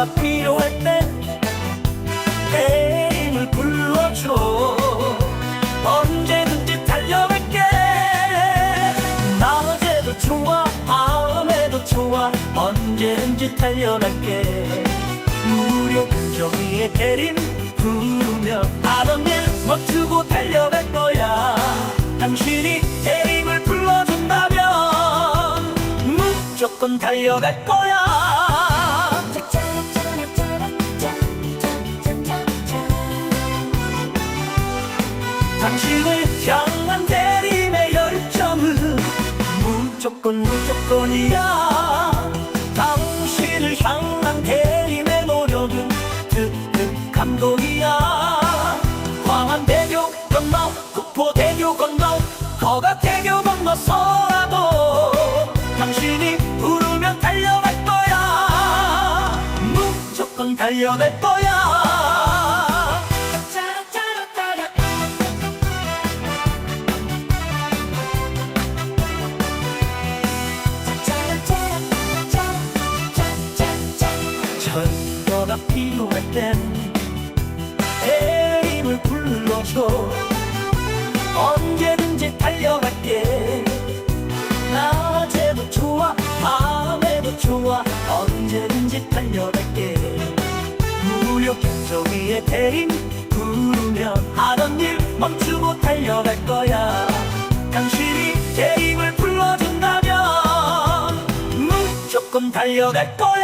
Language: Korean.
격려가 필요할 땐 내임을 불러줘. 언제든지 달려갈게. 낮에도 좋아 밤에도 좋아. 언제든지 달려갈게. 무료 정의의 대림 부르면 하던 일 멈추고 달려갈 거야. 당신이 대림을 불러준다면 무조건 달려갈 거야 당신을 향한 대림의 열정은 무조건 무조건이야. 당신을 향한 대림의 노력은 득득 감동이야. 광안대교 건너 국포대교 건너 거각대교 건너서라도 당신이 부르면 달려갈 거야. 무조건 달려갈 거야 필요할 땐 내임을 불러줘. 언제든지 달려갈게. 낮에도 좋아 밤에도 좋아. 언제든지 달려갈게. 무료 경정이의 대림 부르면 하던 일 멈추고 달려갈 거야. 당신이 대임을 불러준다면 무조건 달려갈 거야